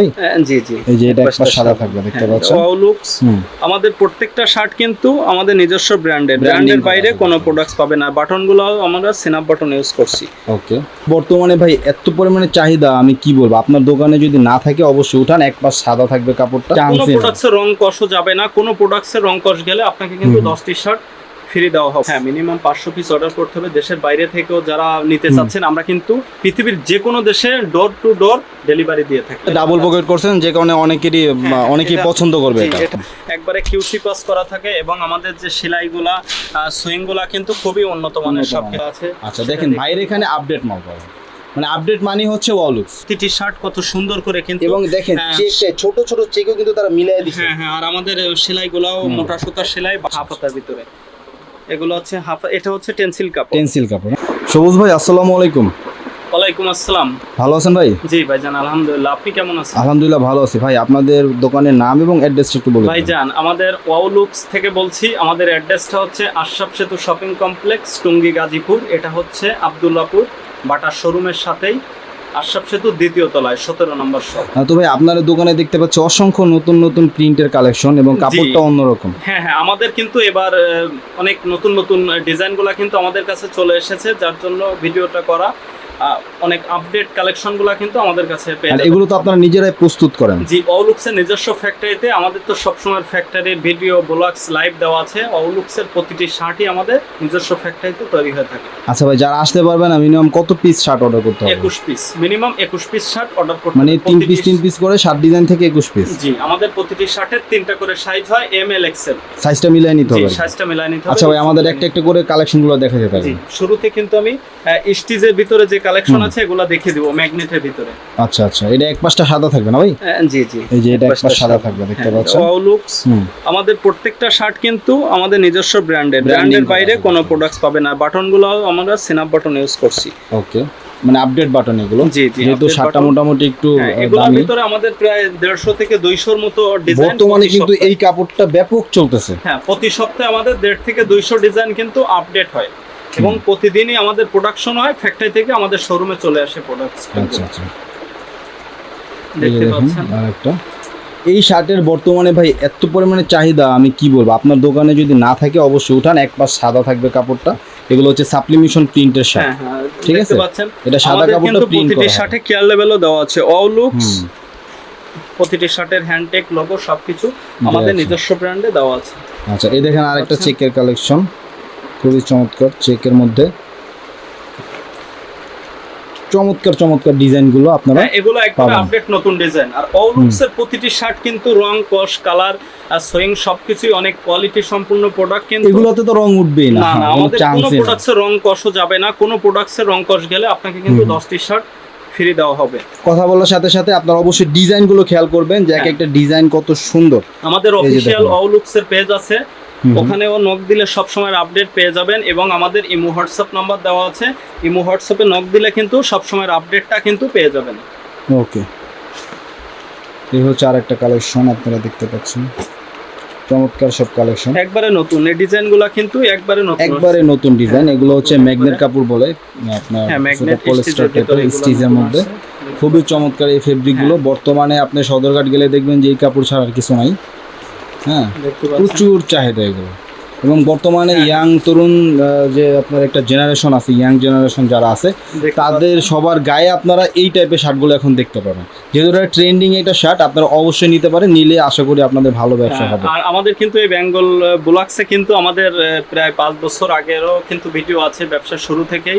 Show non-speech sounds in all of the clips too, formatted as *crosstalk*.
ভাই হ্যাঁ, জি জি। এই যে এটা একবার সাদা থাকবে দেখতে পাচ্ছেন? লুকস। আমাদের প্রত্যেকটা শার্ট কিন্তু আমাদের নিজস্ব ব্র্যান্ডের ব্র্যান্ডের বাইরে কোনো প্রোডাক্টস পাবে না। বাটনগুলো আমরা সিনাপ বাটন ইউজ করছি। ওকে। বর্তমানে ভাই এত পরিমাণে চাহিদা আমি কি বলব? আপনার দোকানে যদি না থাকে অবশ্যই উঠান। এক পাশ সাদা থাকবে কাপড়টা। কোনো। প্রোডাক্টসের রং কষও যাবে না। কোনো প্রোডাক্টসের রং কষ গেলে আপনাকে কিন্তু। দশটি শার্ট ফ্রি দেওয়া হবে হ্যাঁ মিনিমাম পাঁচশো পিস অর্ডার করতে হবে। দেশের বাইরে থেকেও যারা নিতে চাচ্ছেন আমরা কিন্তু পৃথিবীর যে কোনো দেশে ডোর টু ডোর ডেলিভারি দিয়ে থাকি। ডাবল পকেট করছেন যে কারণে অনেকেরই হ্যাঁ, অনেকেই পছন্দ করবে এটা। একবারে কিউসি পাস করা থাকে এবং আমাদের যে সেলাইগুলা সুইংগুলা কিন্তু খুবই উন্নত মানের সব কিছু আছে। আচ্ছা দেখেন ভাইয়ের এখানে আপডেট মাল পাবেন। মানে আপডেট মানি হচ্ছে ওয়ালুক্স প্রতিটি শার্ট কত সুন্দর করে কিন্তু এবং দেখেন হ্যাঁ। চেক ছোট ছোট চেকও কিন্তু তারা মিলাই দিচ্ছে। হ্যাঁ হ্যাঁ আর আমাদের সেলাইগুলাও। মোটা সুতার সেলাই হাফ হাতার ভিতরে। এগুলো হচ্ছে হাফ এটা হচ্ছে টেন্সিল কাপড়। টেন্সিল কাপড়। সবুজ ভাই আসসালামু আলাইকুম। ওয়ালাইকুম আসসালাম। ভালো আছেন ভাই? জি ভাইজান আলহামদুলিল্লাহ। আপনি কেমন আছেন? আলহামদুলিল্লাহ ভালো আছি ভাই। আপনাদের দোকানের নাম এবং অ্যাড্রেসটা একটু বলুন ভাইজান আমাদের ওয়াউলুক্স থেকে বলছি আমাদের অ্যাড্রেসটা হচ্ছে আশরাফ সেতু শপিং কমপ্লেক্স টুঙ্গি গাজীপুর। এটা হচ্ছে আবদুল্লাপুর বাটার শোরুমের সাথেই আশরাফ সেতু দ্বিতীয় তলায় সতেরো নম্বর শপ। তবে তো দোকানে দেখতে পাচ্ছি অসংখ্য নতুন নতুন প্রিন্টের কালেকশন এবং কাপড়টা অন্যরকম। হ্যাঁ হ্যাঁ আমাদের কিন্তু এবার অনেক নতুন নতুন ডিজাইনগুলো কিন্তু আমাদের কাছে চলে এসেছে যার জন্য ভিডিওটা করা। অনেক আপডেট কালেকশনগুলো কিন্তু আমাদের কাছে পেয়ে এগুলো তো আপনারা নিজেরাই প্রস্তুত করেন। জি অউলুক্সের নিজস্ব ফ্যাক্টরিতে আমাদের তো সবসময় ফ্যাক্টরির ভিডিও ব্লগস লাইভ দেওয়া আছে। অউলুক্সের প্রতিটি শার্টই আমাদের নিজস্ব ফ্যাক্টরিতে তৈরি হয়ে থাকে। আচ্ছা ভাই যারা আসতে পারবে না মিনিমাম কত পিস শার্ট অর্ডার করতে হবে? একুশ পিস মিনিমাম একুশ পিস শার্ট অর্ডার করতে মানে হবে। তিন পিস প্রতিটি- তিন পিস করে শার্ট ডিজাইন থেকে একুশ পিস জি আমাদের প্রতিটি শার্টের তিনটা করে সাইজ হয় এম এল এক্সেল সাইজটা মিলিয়ে নিতে হবে। জি সাইজটা মিলাই নিতে হবে। আচ্ছা ভাই আমাদের একটা একটা করে কালেকশনগুলো দেখা যেতে জি শুরুতে কিন্তু আমি স্টিজের ভিতরে যে কালেকশন আছে এগুলো দেখিয়ে দিব ম্যাগনেটের ভিতরে। আচ্ছা আচ্ছা। এটা এক পাশটা সাদা থাকবে না ভাই? জি জি। এই যে এটা এক পাশ সাদা। থাকবে দেখতে হ্যাঁ, পাচ্ছেন? ওয়াউলুক্স হুম। আমাদের প্রত্যেকটা শার্ট কিন্তু আমাদের নিজস্ব ব্র্যান্ডের ব্র্যান্ডের বাইরে। কোনো প্রোডাক্টস পাবে না। বাটনগুলো আমরা সিনাপ বাটন ইউজ করছি। ওকে মানে আপডেট বাটন এগুলো? জি জি যেহেতু শার্টটা মোটামুটি একটু হ্যাঁ, এগুলোর ভিতরে আমাদের প্রায় দেড়শো থেকে দুইশোর মতো ডিজাইন বর্তমানে কিন্তু এই কাপড়টা ব্যাপক চলতেছে। হ্যাঁ প্রতি সপ্তাহে আমাদের দেড় থেকে দুইশো ডিজাইন কিন্তু আপডেট হয়। এবং প্রতিদিনই আমাদের প্রোডাকশন হয় ফ্যাক্টরি থেকে আমাদের শোরুমে চলে আসে প্রোডাক্টস আচ্ছা আচ্ছা। এই দেখতে পাচ্ছেন? আরেকটা। এই শার্টের বর্তমানে ভাই এত পরিমাণে চাহিদা আমি কি বলব? আপনার দোকানে যদি না থাকে অবশ্যই উঠান এক পাশ সাদা থাকবে কাপড়টা। এগুলো হচ্ছে সাপ্লিমেশন প্রিন্টের হ্যাঁ শার্ট হ্যাঁ ঠিক আছে? এটা সাদা কাপড়টা প্রিন্ট প্রতিটি করা শার্টে কেয়ার লেভেলও দেওয়া আছে। অল লুকস প্রতিটি শার্টের হ্যান্ডটেক লোগো সবকিছু আমাদের নিজস্ব ব্র্যান্ডে দেওয়া আছে। আচ্ছা এই দেখেন আরেকটা আচ্ছা। চেকের কালেকশন খুবই চমৎকার চেকের মধ্যে। চমৎকার চমৎকার ডিজাইনগুলো আপনারা হ্যাঁ এগুলো পাবেন। আপডেট নতুন ডিজাইন। আর অলুক্স এর প্রতিটি শার্ট কিন্তু রং কস কালার আর সোয়িং সবকিছুই অনেক কোয়ালিটি সম্পূর্ণ প্রোডাক্ট কিন্তু এগুলোতে তো রং উঠবেই না। না কোনো আমাদের কোনো প্রোডাক্টসের রং কষও যাবে না। কোনো প্রোডাক্টসের রং কষ গেলে আপনাকে কিন্তু হুম। দশটি শার্ট ফ্রি দেওয়া হবে। কথা বলার সাথে সাথে আপনারা অবশ্যই ডিজাইনগুলো খেয়াল করবেন যে এক হ্যাঁ। একটা ডিজাইন কত সুন্দর। আমাদের অফিসিয়াল। এর পেজ আছে। ওখানেও নক দিলে সবসময় আপডেট পেয়ে যাবেন এবং আমাদের ইমো হোয়াটসঅ্যাপ নাম্বার দেওয়া আছে। ইমো হোয়াটসঅ্যাপে নক দিলে কিন্তু সবসময় আপডেটটা কিন্তু পেয়ে যাবেন। ওকে। এই হচ্ছে আর একটা কালেকশন আপনারা দেখতে পাচ্ছেন। চমৎকার সব কালেকশন একবারে নতুন। এই ডিজাইনগুলো কিন্তু একবারে নতুন একবারে নতুন ডিজাইন এগুলো হচ্ছে ম্যাগনেট কাপড় বলে আপনার হ্যাঁ ম্যাগনেট পলিস্টার টাইপের স্টিচের মধ্যে। খুবই চমৎকার এই ফেব্রিকগুলো হ্যাঁ। বর্তমানে আপনি সদরঘাট গেলে দেখবেন যে এই কাপড় ছাড়া আর কিছু নাই। হ্যাঁ প্রচুর চাহিদা এগুলো। এবং বর্তমানে হ্যাঁ। ইয়াং তরুণ যে আপনার একটা জেনারেশন আছে ইয়াং জেনারেশন যারা আছে তাদের সবার গায়ে আপনারা এই টাইপের শার্টগুলো এখন দেখতে পাবেন। যেহেতু এটা ট্রেন্ডিং একটা শার্ট আপনারা অবশ্যই নিতে পারেন নিলে আশা করি আপনাদের ভালো ব্যবসা হ্যাঁ, হবে। আর আমাদের কিন্তু এই বেঙ্গল ব্লগসে কিন্তু আমাদের প্রায় পাঁচ বছর আগেরও কিন্তু ভিডিও আছে ব্যবসা শুরু থেকেই।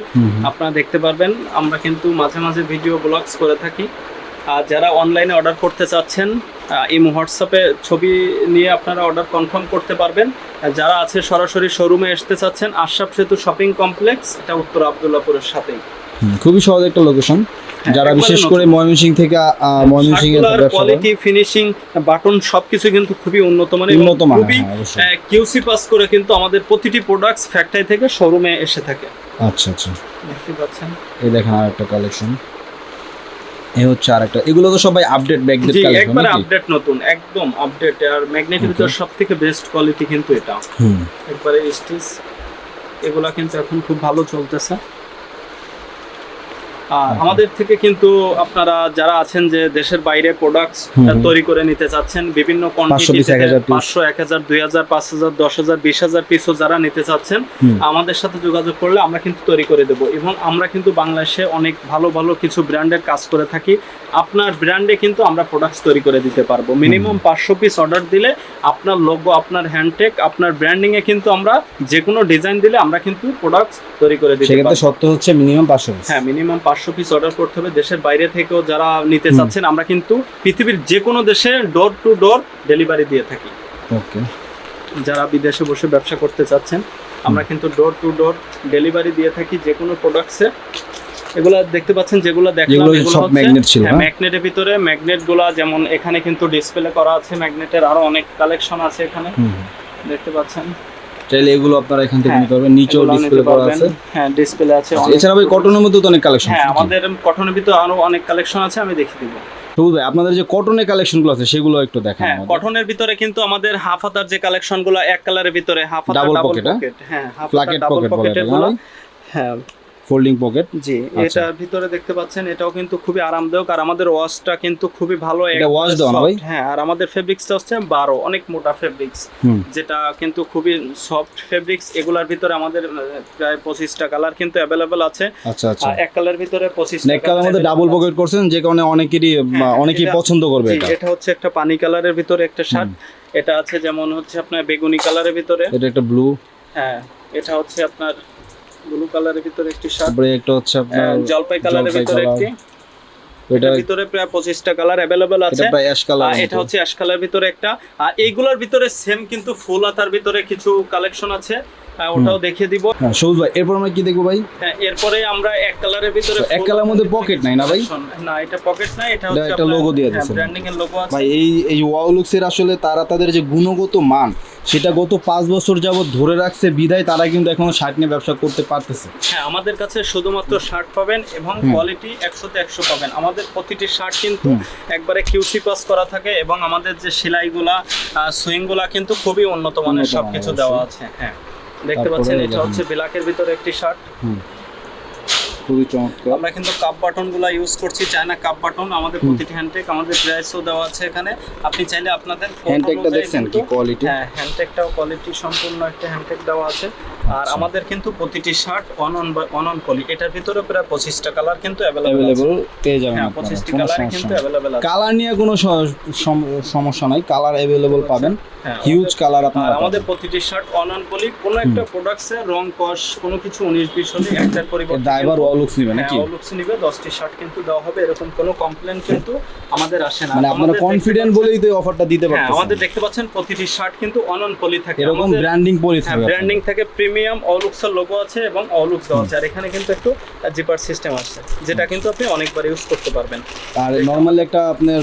আপনারা দেখতে পারবেন আমরা কিন্তু মাঝে মাঝে ভিডিও ব্লগস করে থাকি। আর যারা অনলাইনে অর্ডার করতে চাচ্ছেন ইমো হোয়াটসঅ্যাপে ছবি নিয়ে আপনারা অর্ডার কনফার্ম করতে পারবেন। যারা আছে সরাসরি শোরুমে আসতে চাচ্ছেন আশরাফ সেতু শপিং কমপ্লেক্স এটা উত্তর আবদুল্লাপুরের সাথেই। খুবই সহজ একটা লোকেশন যারা বিশেষ করে ময়মনসিং থেকে ময়মনসিং এর কোয়ালিটি ফিনিশিং বাটন সবকিছু কিন্তু খুবই উন্নত মানের উন্নত মানের খুবই হ্যাঁ, কিউসি পাস করে কিন্তু আমাদের প্রতিটি প্রোডাক্টস ফ্যাক্টরি থেকে শোরুমে এসে থাকে। আচ্ছা আচ্ছা। দেখতে পাচ্ছেন। এই দেখেন আর একটা কালেকশন এই হচ্ছে আর একটা এগুলো তো সবাই আপডেট ম্যাগনেট জি একবারে আপডেট নতুন একদম আপডেট আর ম্যাগনেটের ভিতর সব থেকে বেস্ট কোয়ালিটি কিন্তু এটা হুম। একবারে স্টিচ এগুলা কিন্তু এখন খুব ভালো চলতেছে। আর আমাদের থেকে কিন্তু আপনারা যারা আছেন যে দেশের বাইরে প্রোডাক্টস। তৈরি করে নিতে চাচ্ছেন বিভিন্ন 500 1000 piece। পাঁচশো এক হাজার দুই হাজার পাঁচ হাজার দশ হাজার বিশ হাজার পিসও যারা নিতে চাচ্ছেন আমাদের সাথে যোগাযোগ করলে আমরা কিন্তু তৈরি করে দেবো। এবং আমরা কিন্তু বাংলাদেশে অনেক ভালো ভালো কিছু ব্র্যান্ডের কাজ করে থাকি। আপনার ব্র্যান্ডে কিন্তু আমরা প্রোডাক্টস তৈরি করে দিতে পারব। মিনিমাম পাঁচশো পিস অর্ডার দিলে আপনার লোগো আপনার হ্যান্ডটেক আপনার ব্র্যান্ডিং এ কিন্তু আমরা যে কোনো ডিজাইন দিলে আমরা কিন্তু প্রোডাক্টস তৈরি করে দিতে সেক্ষেত্রে পারব। সত্য হচ্ছে মিনিমাম পাঁচশো হ্যাঁ মিনিমাম পাঁচশো পিস অর্ডার করতে হবে। দেশের বাইরে থেকেও যারা নিতে চাচ্ছেন আমরা কিন্তু পৃথিবীর যে কোনো দেশে ডোর টু ডোর ডেলিভারি দিয়ে থাকি। ওকে। যারা বিদেশে বসে ব্যবসা করতে চাচ্ছেন আমরা কিন্তু ডোর টু ডোর ডেলিভারি দিয়ে থাকি যে কোনো প্রোডাক্টসে এগুলা দেখতে পাচ্ছেন যেগুলো দেখলাম এগুলো সব হচ্ছে- ছিল, হ্যাঁ? ম্যাগনেটের ভিতরে ম্যাগনেটগুলা যেমন এখানে কিন্তু ডিসপ্লে করা আছে ম্যাগনেটের আরও অনেক কালেকশন আছে এখানে। দেখতে পাচ্ছেন চাইলে এগুলো আপনারা এখান থেকে হ্যাঁ, নিতে পারবেন নিচেও ডিসপ্লে করা আছে হ্যাঁ ডিসপ্লে আছে আচ্ছা, এছাড়া ভাই কটনের মধ্যে তো অনেক কালেকশন হ্যাঁ আমাদের কটনের ভিতরে আরও অনেক কালেকশন আছে আমি দেখিয়ে দিব সবুজ ভাই আপনাদের যে কটনের কালেকশনগুলো আছে সেগুলো একটু দেখান হ্যাঁ। কটনের ভিতরে কিন্তু আমাদের হাফ হাতার যে কালেকশনগুলো এক কালারের ভিতরে হাফ হাতার ডাবল হ্যাঁ? পকেট হ্যাঁ হাফ হাতার ডাবল না? হ্যাঁ ফোল্ডিং পকেট জি আচ্ছা। এটার ভিতরে দেখতে পাচ্ছেন এটাও কিন্তু খুবই আরামদায়ক আর আমাদের ওয়াশটা কিন্তু খুবই ভালো এটা দেওয়া না ভাই? হ্যাঁ আর আমাদের ফেব্রিক্সটা হচ্ছে বারো অনেক মোটা ফেব্রিক্স যেটা কিন্তু খুবই সফট ফেব্রিক্স এগুলার ভিতরে আমাদের প্রায় পঁচিশটা কালার কিন্তু অ্যাভেলেবেল আছে। আচ্ছা আচ্ছা। এক কালার ভিতরে পঁচিশ নেক কালার মধ্যে ডাবল পকেট করছেন যে কারণে অনেকেরই অনেকেই পছন্দ করবে এটা। এটা হচ্ছে একটা পানি কালারের ভিতরে একটা শার্ট এটা আছে যেমন হচ্ছে আপনার বেগুনি কালারের ভিতরে। এটা একটা ব্লু হ্যাঁ এটা হচ্ছে আপনার ব্লু কালারের ভিতরে একটি শার্ট। তারপরে একটা হচ্ছে আপনার জলপাই কালারের ভিতরে একটি। এটা এটার ভিতরে প্রায় পঁচিশটা কালার অ্যাভেলেবেল আছে। এটা অ্যাশ কালার এটা হচ্ছে অ্যাশ কালার ভিতরে একটা। আর এইগুলোর ভিতরে সেম কিন্তু ফুল হাতার ভিতরে কিছু কালেকশন আছে। ওটাও দেখিয়ে দিব। হ্যাঁ সবুজ ভাই এরপর আমরা কি দেখব ভাই? হ্যাঁ, এরপরে আমরা এক কালারের ভিতরে এক কালার মধ্যে পকেট নাই না ভাই? না এটা পকেট নাই এটা হচ্ছে একটা logo দিয়ে দিয়েছে। ব্র্যান্ডিং এর লোগো আছে। ভাই এই এই ওয়াউলুক্সের আসলে তারা তাদের যে গুণগত মান সেটা গত পাঁচ বছর যাবত ধরে রাখছে বিদায় তারা কিন্তু এখনও শার্ট নিয়ে ব্যবসা করতে পারতেছে। হ্যাঁ আমাদের কাছে শুধুমাত্র শার্ট পাবেন এবং। কোয়ালিটি একশোতে একশো পাবেন। আমাদের প্রতিটি শার্ট কিন্তু একবারে কিউসি পাস করা থাকে এবং আমাদের যে সেলাইগুলা সুইংগুলা কিন্তু খুবই উন্নত মানের সবকিছু দেওয়া আছে। হ্যাঁ দেখতে পাচ্ছেন এটা হচ্ছে ব্ল্যাকের ভিতরে একটি শার্ট। খুবই চমৎকার। আমরা কিন্তু কাপ বাটনগুলা ইউজ করছি চায়না কাপ বাটন আমাদের প্রতিটি হ্যান্ডটেক আমাদের প্রাইসও দেওয়া আছে এখানে। আপনি চাইলে আপনাদের হ্যান্ডটেকটা দেখছেন কি কোয়ালিটি হ্যাঁ হ্যান্ডটেকটাও কোয়ালিটি সম্পূর্ণ একটা হ্যান্ডটেক দেওয়া আছে। আর আচ্ছা। আমাদের কিন্তু প্রতিটি shirt on on on on poly এটার ভিতরে প্রায় পঁচিশটা কালার কিন্তু অ্যাভেলেবেল পেয়ে যাবেন হ্যাঁ আপনারা পঁচিশটি কালারে কিন্তু অ্যাভেলেবেল কালার নিয়ে কোনো সমস্যা নাই কালার অ্যাভেলেবল পাবেন। হিউজ কালার আর আমাদের প্রতিটি শার্ট অন অন পলি কোনো একটা প্রোডাক্টসে রং কস কোনো কিছু উনিশ বিশ হলে *laughs* একটার পরিবর্তে ড্রাইভার ওয়ালুক্স নিবে নাকি? হ্যাঁ অলুক্স নিবে দশটি শার্ট কিন্তু দেওয়া হবে এরকম কোনো কমপ্লেন কিন্তু আমাদের আসে না। মানে আপনারা কনফিডেন্ট বলেই তো অফারটা দিতে হ্যাঁ পারতেছেন। আমাদের দেখতে পাচ্ছেন প্রতিটি শার্ট কিন্তু অন অন পলি থাকে। এরকম ব্র্যান্ডিং পরি থাকে ব্র্যান্ডিং থেকে প্রিমিয়াম অলুক্সের লোগো আছে এবং অলুক্স দেওয়া আছে। আর এখানে কিন্তু একটু জিপার সিস্টেম আছে যেটা কিন্তু আপনি অনেকবার ইউজ করতে পারবেন। আর নরমালি একটা আপনার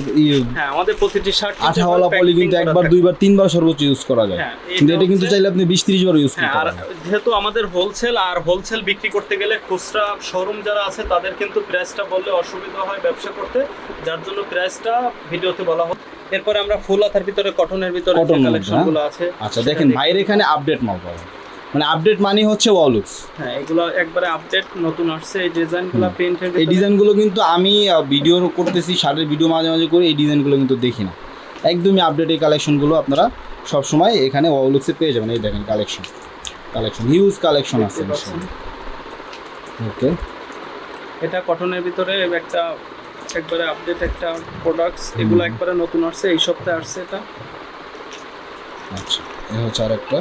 হ্যাঁ আমাদের প্রতিটি শার্ট আঠাওয়ালা পলি কিন্তু একবার দুইবার তিনবার সর্বোচ্চ ইউজ করা যায়। হ্যাঁ, কিন্তু এটা কিন্তু চাইলে আপনি বিশ ত্রিশ বার ইউজ হ্যাঁ করতে আর যেহেতু আমাদের হোলসেল আর হোলসেল বিক্রি করতে গেলে খুচরা শোরুম যারা আছে তাদের কিন্তু প্রাইসটা বললে অসুবিধা হয় ব্যবসা করতে। যার জন্য প্রাইসটা ভিডিওতে বলা হয় এরপরে আমরা ফুল হাতার ভিতরে কটনের ভিতরে যে Cotton মধ্যে, কালেকশনগুলো আছে আচ্ছা দেখেন ভাইয়ের এখানে আপডেট মাল পাবেন। মানে আপডেট মানে হচ্ছে ওয়ালুক্স হ্যাঁ এগুলো একবারে আপডেট নতুন আসছে এই ডিজাইনগুলো প্রিন্টের এই ডিজাইনগুলো কিন্তু আমি ভিডিও করতেছি শার্টের ভিডিও মাঝে মাঝে করে এই ডিজাইনগুলো কিন্তু দেখি না। একদমই আপডেট এই কালেকশনগুলো আপনারা সবসময় এখানে ওয়ালুক্সে পেয়ে যাবেন। এই দেখেন কালেকশন কালেকশন হিউজ কালেকশন আছে ওকে এটা কটনের ভিতরে একটা একবারে আপডেট একটা প্রোডাক্টস এগুলো একবারে নতুন আসছে এই সপ্তাহে আসছে এটা। আচ্ছা এই হচ্ছে আর একটা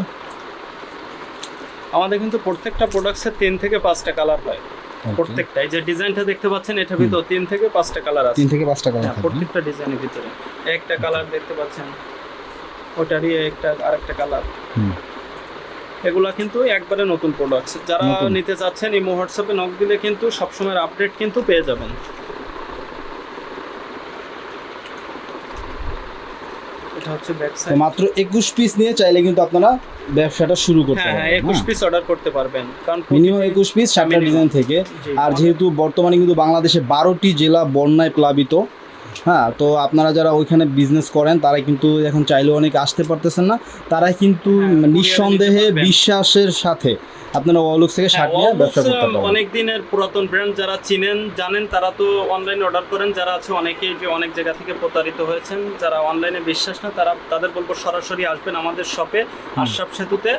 আমাদের কিন্তু প্রত্যেকটা প্রোডাক্টসের তিন থেকে পাঁচটা কালার হয়। প্রত্যেকটা। এই যে ডিজাইনটা দেখতে পাচ্ছেন এটার ভিতর তিন থেকে পাঁচটা কালার আছে। তিন থেকে পাঁচটা কালার হ্যাঁ, প্রত্যেকটা ডিজাইনের ভিতরে। একটা কালার দেখতে পাচ্ছেন ওটারই একটা আরেকটা কালার এগুলা কিন্তু একবারে নতুন প্রোডাক্টস যারা নিতে চাচ্ছেন ইমো হোয়াটসঅ্যাপে নক দিলে কিন্তু সবসময় আপডেট কিন্তু পেয়ে যাবেন। এটা হচ্ছে ব্যাক সাইড মাত্র একুশ পিস নিয়ে চাইলে কিন্তু আপনারা ব্যবসাটা শুরু করতে হ্যাঁ হ্যাঁ একুশ পিস অর্ডার করতে পারবেন। কারণ মিনিমাম একুশ পিস সাতটা ডিজাইন থেকে। আর যেহেতু বর্তমানে কিন্তু বাংলাদেশে বারোটি জেলা বন্যায় প্লাবিত হ্যাঁ তো আপনারা যারা ওইখানে বিজনেস করেন তারা কিন্তু এখন চাইলেও অনেক আসতে পারতেছেন না। তারা কিন্তু হ্যাঁ, নিঃসন্দেহে বিশ্বাসের সাথে আপনারা ওয়ালুক্স থেকে শার্ট নিয়ে ব্যবসা করতে পারবেন। অনেক দিনের পুরাতন ব্র্যান্ড যারা চিনেন জানেন তারা তো অনলাইনে অর্ডার করেন। যারা আছে অনেকেই যে অনেক জায়গা থেকে প্রতারিত হয়েছেন। যারা অনলাইনে বিশ্বাস না তারা তাদের বলব সরাসরি আসবেন আমাদের শপে আশরাফ সেতুতে।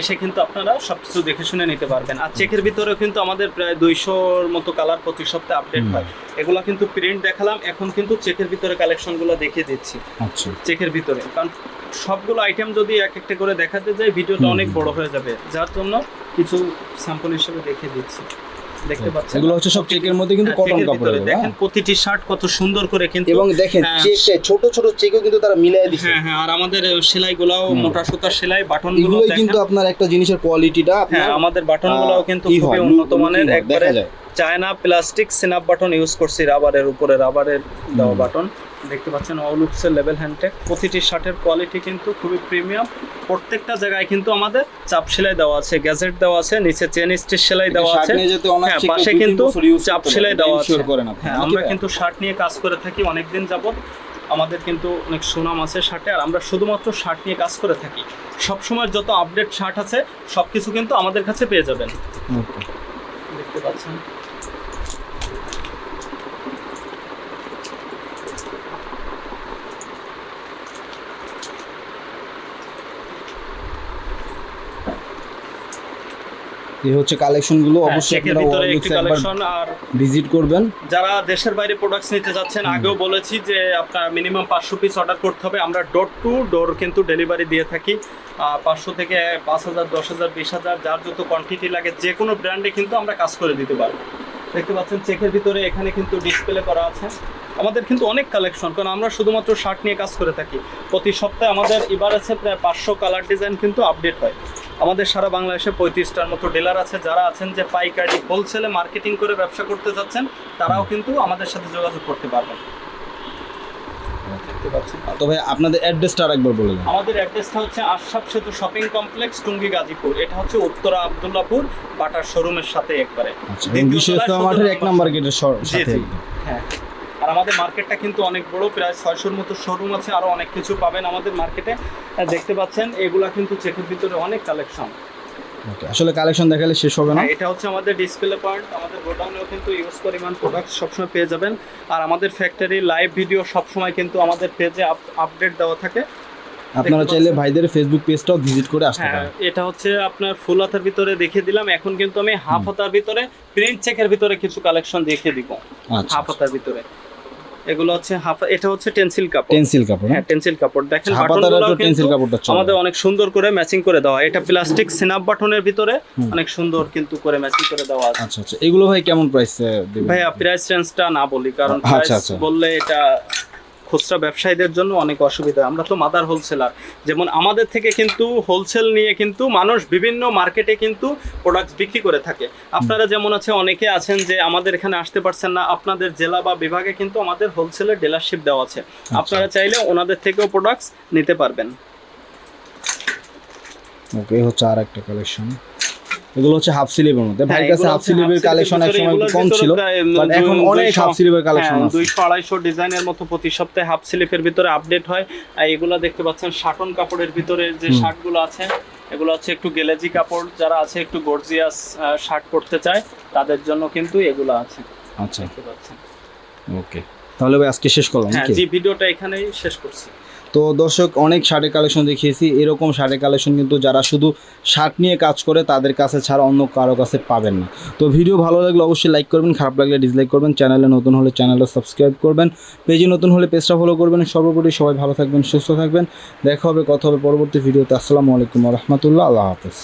এসে কিন্তু আপনারা সব কিছু দেখে শুনে নিতে পারবেন। আর চেকের ভিতরেও কিন্তু আমাদের প্রায় দুইশোর মতো কালার প্রতি সপ্তাহে আপডেট হয়। এগুলো কিন্তু প্রিন্ট দেখালাম। এখন কিন্তু চেকের ভিতরে কালেকশনগুলো দেখিয়ে দিচ্ছি। আচ্ছা। চেকের ভিতরে। কারণ সবগুলো আইটেম যদি এক একটা করে দেখাতে যাই ভিডিওটা অনেক বড় হয়ে যাবে। যার জন্য কিছু স্যাম্পল হিসেবে দেখিয়ে দিচ্ছি। দেখতে পাচ্ছেন? এগুলো হচ্ছে সব চেকের মধ্যে কিন্তু হ্যাঁ, কটন চেকের দেখেন প্রতিটি শার্ট কত সুন্দর করে কিন্তু এবং দেখেন হ্যাঁ। ছোট ছোট চেকও কিন্তু তারা দিচ্ছে। হ্যাঁ হ্যাঁ আর আমাদের সেলাইগুলোও হুম। মোটা সুতার সেলাই এগুলোই কিন্তু আপনার একটা জিনিসের কোয়ালিটিটা হ্যাঁ আমাদের বাটনগুলোও আহ, কিন্তু খুবই উন্নত মানের। একবারে China plastic snap button use করছি রাবারের উপরে রাবারের দেওয়া বাটন দেখতে পাচ্ছেন অলুক্সের লেভেল হ্যান্ডটেক প্রতিটি শার্টের কোয়ালিটি কিন্তু খুবই প্রিমিয়াম প্রত্যেকটা জায়গায় কিন্তু আমাদের চাপ সেলাই দেওয়া আছে গ্যাজেট দেওয়া আছে নিচে চেন স্টিচ সেলাই দেওয়া আছে। হ্যাঁ পাশে কিন্তু চাপ সেলাই দেওয়া আছে। হ্যাঁ আমরা কিন্তু শার্ট নিয়ে কাজ করে থাকি অনেক দিন যাবত আমাদের কিন্তু অনেক সুনাম আছে শার্টে আর আমরা শুধুমাত্র শার্ট নিয়ে কাজ করে থাকি। সবসময় যত আপডেট শার্ট আছে সব কিছু কিন্তু আমাদের কাছে পেয়ে যাবেন। দেখতে পাচ্ছেন। এই হচ্ছে কালেকশনগুলো হ্যাঁ, অবশ্যই আপনারা একবার কালেকশন আর ভিজিট করবেন। যারা দেশের বাইরে প্রোডাক্টস নিতে যাচ্ছেন আগেও বলেছি যে আপনার মিনিমাম পাঁচশো পিস অর্ডার করতে হবে। আমরা ডোর টু ডোর কিন্তু ডেলিভারি দিয়ে থাকি। পাঁচশো থেকে পাঁচ হাজার দশ হাজার বিশ হাজার যার যত কোয়ান্টিটি লাগে যে কোনো ব্র্যান্ডে কিন্তু আমরা কাজ করে দিতে পারব। দেখতে পাচ্ছেন চেকের ভিতরে এখানে কিন্তু ডিসপ্লে করা আছে। আমাদের কিন্তু অনেক কালেকশন কারণ আমরা শুধুমাত্র শার্ট নিয়ে কাজ করে থাকি। প্রতি সপ্তাহে আমাদের এবার আছে প্রায় পাঁচশো কালার ডিজাইন কিন্তু আপডেট হয়। আমাদের সারা বাংলাদেশে পঁয়ত্রিশটার মতো ডিলার আছে যারা আছেন যে পাইকারি হোলসেলে মার্কেটিং করে ব্যবসা করতে যাচ্ছেন তারাও কিন্তু আমাদের সাথে যোগাযোগ করতে পারবেন। দেখতে পাচ্ছেন তো ভাই আপনাদের অ্যাড্রেসটা আরেকবার বলে দেন। আমাদের অ্যাড্রেসটা হচ্ছে আশরাফ সেতু শপিং কমপ্লেক্স টুঙ্গি গাজীপুর। এটা হচ্ছে উত্তরা আবদুল্লাপুর বাটার শোরুমের সাথে একবারে। আচ্ছা দ্বিতীয় বিশেষ মাঠের এক নাম্বার গেটের সাথে। হ্যাঁ। আর আমাদের মার্কেটটা কিন্তু অনেক বড় প্রায় ছয়শোর মতো শোরুম আছে আরও অনেক কিছু পাবেন আমাদের মার্কেটে। দেখতে পাচ্ছেন এগুলা কিন্তু চেকের ভিতরে অনেক কালেকশন আসলে কালেকশন দেখালে শেষ হবে না? হ্যাঁ এটা হচ্ছে আমাদের ডিসপ্লে পয়েন্ট আমাদের গোডাউনেও কিন্তু ইউজ পরিমাণ প্রোডাক্ট সবসময় পেয়ে যাবেন। আর আমাদের ফ্যাক্টরি লাইভ ভিডিও সবসময় কিন্তু আমাদের পেজে আপডেট দেওয়া থাকে। আপনারা চাইলে ভাইদের ফেসবুক পেজটাও ভিজিট করে আসতে হ্যাঁ পারেন। এটা হচ্ছে আপনার ফুল হাতার ভিতরে দেখিয়ে দিলাম। এখন কিন্তু আমি হাফ হাতার ভিতরে প্রিন্ট চেকের ভিতরে কিছু কালেকশন দেখিয়ে দিব। আচ্ছা হাফ হাতার ভিতরে। এগুলো হচ্ছে হাফ এটা হচ্ছে টেনসিল কাপড়। টেনসিল কাপড় হ্যাঁ টেনসিল কাপড়। দেখেন বাটনগুলো বাটনগুলোও একটু টেন্সিল কাপড়টা আমাদের অনেক সুন্দর করে ম্যাচিং করে দেওয়া এটা প্লাস্টিক স্ন্যাপ বাটনের ভিতরে অনেক সুন্দর কিন্তু করে ম্যাচিং করে দেওয়া আছে। আচ্ছা আচ্ছা। এগুলো ভাই কেমন প্রাইস ভাইয়া প্রাইস রেঞ্জটা না বলি কারণ আচ্ছা, প্রাইস আচ্ছা। বললে এটা খুচরা ব্যবসায়ীদের জন্য অনেক অসুবিধা। আমরা তো মাদার হোলসেলার যেমন আমাদের থেকে কিন্তু হোলসেল নিয়ে কিন্তু মানুষ বিভিন্ন মার্কেটে কিন্তু প্রোডাক্ট বিক্রি করে থাকে। আপনারা যেমন আছে অনেকে আছেন যে আমাদের এখানে আসতে পারছেন না। আপনাদের জেলা বা বিভাগে কিন্তু আমাদের হোলসেলের ডিলারশিপ দেওয়া আছে। আপনারা চাইলে ওনাদের থেকেও প্রোডাক্টস নিতে পারবেন। ওকে হচ্ছে আর একটা কালেকশন এগুলো হচ্ছে হাফ স্লিভের মধ্যে। ভাইয়ের হ্যাঁ, কাছে হাফ স্লিভের কালেকশন এক সময় কম ছিল বাট এখন অনেক হাফ স্লিভের কালেকশন আছে। দুইশো আড়াইশো ডিজাইনের মতো প্রতি সপ্তাহে হাফ স্লিপের ভিতরে আপডেট হয়। আর এগুলো দেখতে পাচ্ছেন শাটন কাপড়ের ভিতরে যে শার্টগুলো আছে এগুলো হচ্ছে একটু গেলেজি কাপড়। যারা আছে একটু গর্জিয়াস শার্ট পরতে চায় তাদের জন্য কিন্তু এগুলো আছে। আচ্ছা। ওকে তাহলে ভাই আজকে শেষ করলাম হ্যাঁ জি ভিডিওটা এখানেই শেষ করছি। তো দর্শক, অনেক শার্টের কালেকশন দেখিয়েছি। এরকম শার্টের কালেকশন কিন্তু যারা শুধু শার্ট নিয়ে কাজ করে, তাদের কাছে ছাড়া অন্য কারও কাছে পাবেন না। তো ভিডিও ভালো লাগলে অবশ্যই লাইক করবেন, খারাপ লাগলে ডিসলাইক করবেন। চ্যানেলে নতুন হলে চ্যানেলে সাবস্ক্রাইব করবেন। পেজে নতুন হলে পেজটা ফলো করবেন। সর্বোপরি সবাই ভালো থাকবেন, সুস্থ থাকবেন। দেখা হবে, কথা হবে পরবর্তী ভিডিওতে। আসসালামু আলাইকুম রহমতুল্লাহ। আল্লাহ হাফেজ।